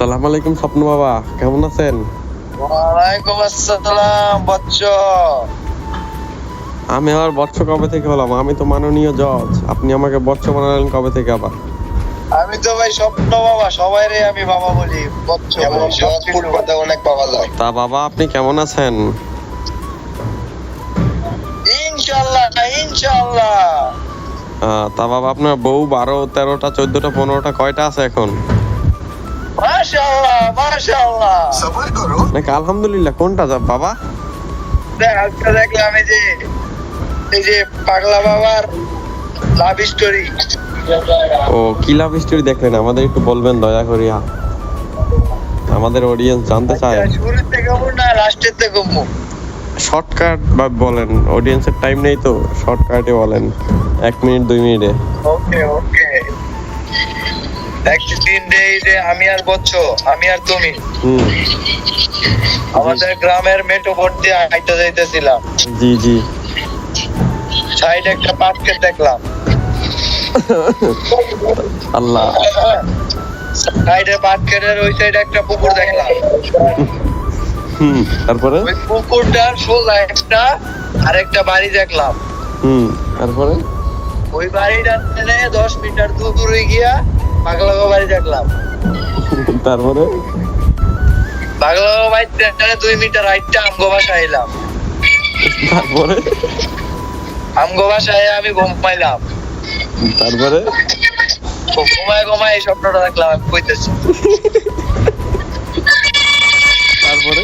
আসসালামু আলাইকুম স্বপ্ন বাবা কেমন আছেন? ওয়ালাইকুম আসসালাম বচ্চ আমি বৎস কবে থেকে হলাম? আমি তো মাননীয় জজ আপনি আমাকে বৎস বানালেন কবে থেকে আবার? আমি তো ভাই স্বপ্ন বাবা সবাই রে আমি বাবা বলি বচ্চ এমন সহজ ফুটপাতে অনেক পাওয়া যায়। তা বাবা আপনি কেমন আছেন? ইনশাআল্লাহ ইনশাআল্লাহ। তা বাবা আপনার বউ বারো তেরোটা চোদ্দটা পনেরোটা কয়টা আছে এখন? মাশাআল্লাহ মাশাআল্লাহ। সফর করো। নাকি আলহামদুলিল্লাহ কোনটা যা বাবা? আজকে দেখলাম এই যে এই যে পাগলা বাবার লাভ স্টোরি ও কি লাভ স্টোরি দেখলেন? আমাদের একটু বলবেন দয়া করিয়া। আমাদের অডিয়েন্স জানতে চায়। শুরু থেকে না লাস্টের থেকে শর্টকাট বা বলেন অডিয়েন্সের টাইম নেই তো শর্টকাটে বলেন। এক মিনিট দুই মিনিটে। ওকে ওকে একদিন এই যে আমি আর বচ্চ আমি আর তুমি। আমাদের গ্রামের মেটো বোর্ড দিয়ে হাইটে যাইতেছিলাম। জি জি। সাইডে একটা পাটকে দেখলাম। আল্লাহ। সাইডে পাটকেটের ওই সাইডে একটা পুকুর দেখলাম। হুম তারপরে? ওই পুকুরটার সোজা একটা আর একটা বাড়ি দেখলাম। হুম তারপরে? ওই বাড়িটা দশ মিটার দূর দূরে গিয়া পাগলা বাড়ি দেখলাম। তারপরে? পাগলা বাড়ি থেকে দুই মিটার হাইটটা আমগো বাসায় এলাম। তারপরে? আমগো বাসায় আমি ঘুমাইলাম তারপরে? ঘুমায় ঘুমায় এই স্বপ্নটা দেখলাম আমি কইতেছি। তারপরে?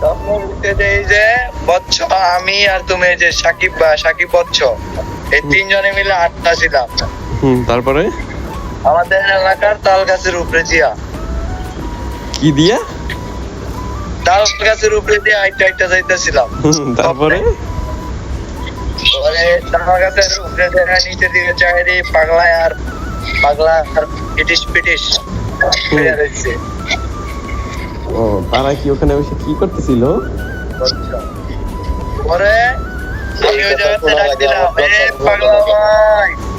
স্বপ্ন উঠতে এই যে বচ্চ আমি আর তুমি এই যে সাকিব সাকিব বচ্চ এই তিনজনে মিলে আটটা ছিলাম হুম তারপরে? আমাদের এলাকার তাল গাছের উপরে দিয়া কি দিয়া? তাল গাছের উপরে দিয়ে আইটা আইটা যাইতেছিলাম। তারপরে? পরে তাল গাছের উপরে দেখা নিচের দিকে চাই পাগলা আর পাগলা আর পিটিস পিটিস ও তারা কি ওখানে বসে কি করতেছিল? পরে আমি ওই জায়গাতে ডাক দিলাম এ পাগলা ভাই এগুলা পাগলা-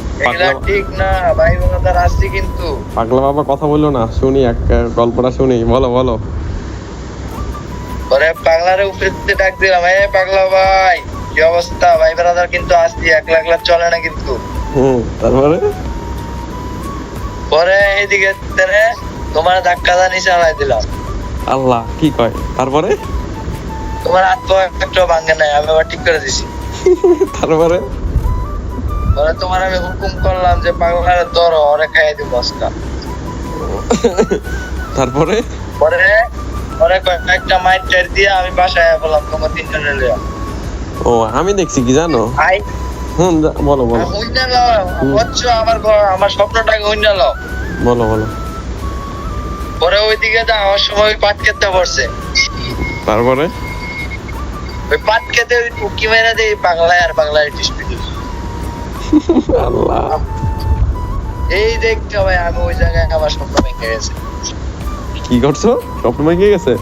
ঠিক না ভাই বোনদের আসছি কিন্তু। পাগলা বাবা কথা বলল না শুনি এক গল্পটা শুনি বলো বলো। পরে পাগলারে উপরে ডাক দিলাম এ পাগলা ভাই কি অবস্থা? ভাই ব্রাদার কিন্তু আসছি একলা একলা চলে না কিন্তু। হুম তারপরে? পরে এইদিকে তেরে তোমার ধাক্কা দা নিচে আলাই দিলাম। আল্লাহ কি কয়? তারপরে? তোমার হাত পা একটা ভাঙে নাই আমি আবার ঠিক করে দিছি। তারপরে? তোমার আমি হুকুম করলাম যে পাগলারে ধরো ওরে খাইয়ে দিব তারপরে? পরে পরে কয়েকটা মাইট টাইট দিয়ে আমি বাসায় বললাম তোমার তিনজনে লিয়া ও আমি দেখছি কি জানো? আই। হুম বলো বলো। লও বুঝছ আমার আমার স্বপ্নটাকে লও। বলো বলো। পরে ওইদিকে যাওয়ার সময় পাট খেতে পড়ছে তারপরে? ওই পাট খেতে ওই টুকি মেরে দেয় পাগলায় আর পাগলায় ডিসপিটি আল্লাহ। এই দেখতে ভাই আমি ওই জায়গায় আমার স্বপ্ন ভেঙে গেছে। কি করছ? স্বপ্ন ভেঙে গেছে?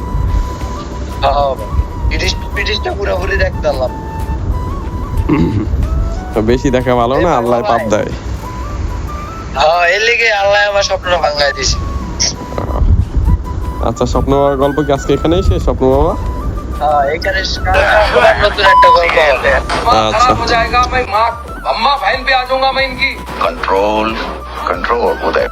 পুরোপুরি দেখতে পারলাম। বেশি দেখা ভালো না আল্লাহ পাপ দেয়। হ্যাঁ এর লেগে আল্লাহ আমার স্বপ্নটা ভাঙায় দিছে। আচ্ছা স্বপ্ন বাবার গল্প কি আজকে এখানেই শেষ স্বপ্ন বাবা? হ্যাঁ এখানে আবার নতুন একটা গল্প হবে। আচ্ছা। अम्मा बहन पे आ जाऊँगा मैं इनकी। Control control Uday.